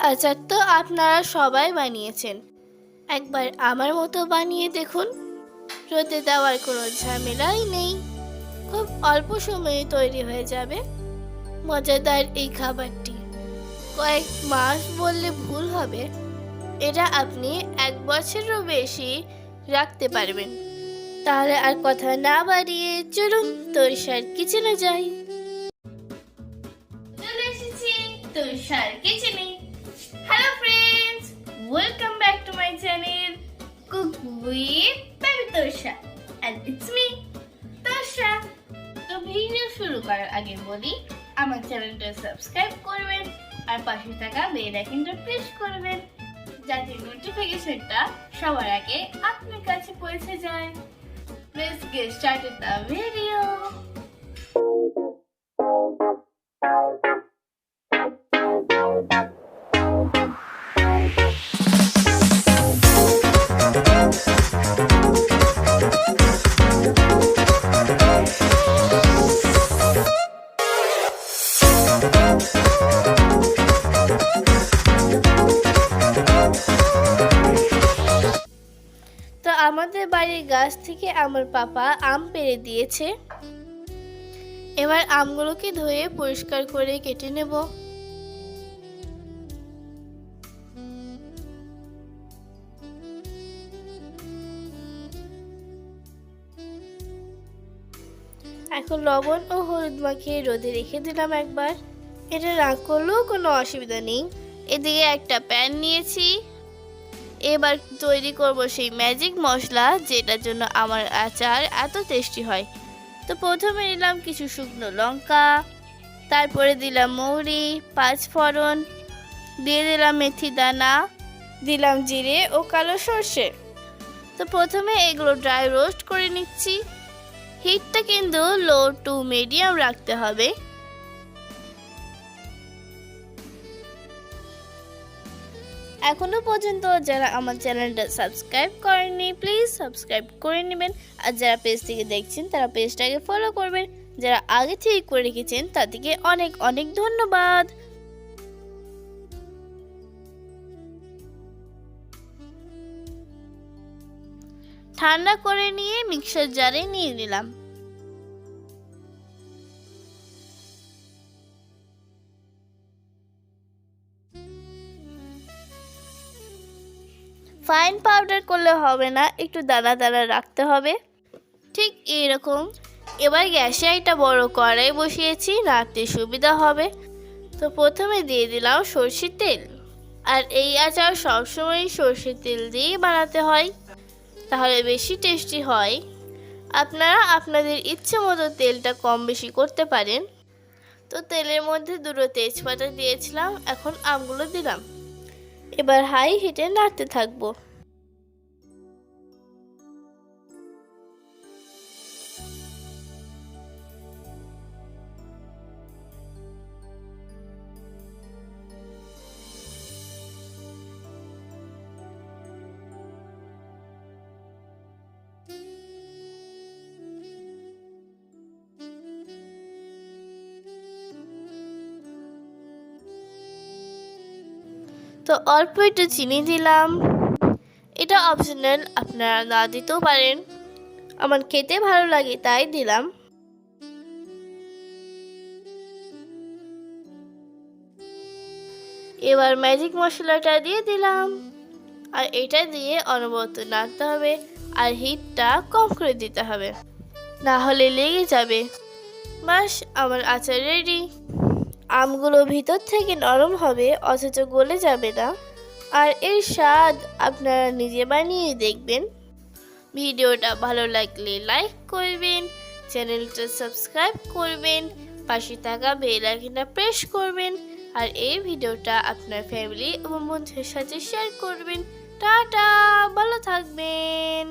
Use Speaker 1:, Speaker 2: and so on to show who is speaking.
Speaker 1: আচার তো আপনারা সবাই বানিয়েছেন। একবার আমার মতো বানিয়ে দেখুন। রোদে দেওয়ার কোনো ঝামেলাই নেই। খুব অল্প সময়ে তৈরি হয়ে যাবে। মজাদার এই খাবারটি। কয়েক মাস বললে ভুল হবে। এটা আপনি এক বছরেরও বেশি রাখতে পারবেন। তাহলে আর কথা না বাড়িয়ে চলুন তোরসার কিচেনে যাই। তোরসার কিচেনে। Hello friends welcome back to my channel cook with baby Torsa and it's me Torsa তো ভিডিও শুরু করার আগে বলি, আমার চ্যানেলটা সাবস্ক্রাইব করবেন আর পাশে থাকা বেল আইকনটা প্রেস করবেন, যাতে নোটিফিকেশনটা সবার আগে আপনার কাছে পৌঁছে যায়। Let's get started the video. আমাদের বাড়ির গাছ থেকে আমার পাপা আম পেড়ে দিয়েছে। এবার আমগুলোকে ধুয়ে পরিষ্কার করে কেটে নেব। এখন লবণ ও হলুদ মাখিয়ে রোদে রেখে দিলাম একবার। এটা রাগ করলেও কোনো অসুবিধা নেই। এদিকে একটা প্যান নিয়েছি। এবার তৈরি করব সেই ম্যাজিক মশলা, যেটার জন্য আমার আচার এত টেস্টি হয়। তো প্রথমে নিলাম কিছু শুকনো লঙ্কা, তারপরে দিলাম মৌরি, পাঁচ ফোড়ন, দিয়ে দিলাম মেথি দানা, দিলাম জিরে ও কালো সর্ষে। তো প্রথমে এগুলো ড্রাই রোস্ট করে নিচ্ছি। হিটটা কিন্তু লো টু মিডিয়াম রাখতে হবে। এখনও পর্যন্ত যারা আমার চ্যানেলটা সাবস্ক্রাইব করেননি প্লিজ সাবস্ক্রাইব করে নেবেন। আর যারা পেজ থেকে দেখছেন, তারা পেজটাকে ফলো করবেন। যারা আগে থেকে করে রেখেছেন, তাদেরকে অনেক অনেক ধন্যবাদ। ঠান্ডা করে নিয়ে মিক্সার জারে নিয়ে নিলাম। ফাইন পাউডার করলে হবে না, একটু দানা দানা রাখতে হবে। ঠিক এরকম এবার গ্যাসে একটা বড় কড়াই বসিয়েছি রাখতে সুবিধা হবে। তো প্রথমে দিয়ে দিলাম সর্ষের তেল। আর এই আচার সবসময় সর্ষের তেল দিয়েই বানাতে হয়। তাহলে বেশি টেস্টি হয়। আপনারা আপনাদের ইচ্ছে মতো তেলটা কম বেশি করতে পারেন। তো তেলের মধ্যে দুটো তেজপাতা দিয়েছিলাম, এখন আমগুলো দিলাম। এবার হাই হিটে নাড়তে থাকব। তো অল্প একটু চিনি দিলাম। এটা অপশনাল আপনারা না দিতেও পারেন। আমার খেতে ভালো লাগে, তাই দিলাম। এবার ম্যাজিক মশলাটা দিয়ে দিলাম। আর এটা দিয়ে অনবরত নাড়তে হবে আর হিটটা কম করে দিতে হবে। না হলে লেগে যাবে। বাস, আমার আচার রেডি আমগুলো ভিতর থেকে নরম হবে, অথচ গলে যাবে না। আর এর স্বাদ আপনারা নিজে বানিয়ে দেখবেন। ভিডিওটা ভালো লাগলে লাইক করবেন, চ্যানেলটা সাবস্ক্রাইব করবেন, পাশে থাকা বেল আইকনটা প্রেস করবেন, আর এই ভিডিওটা আপনার ফ্যামিলি এবং বন্ধুদের সাথে শেয়ার করবেন। টাটা, ভালো থাকবেন।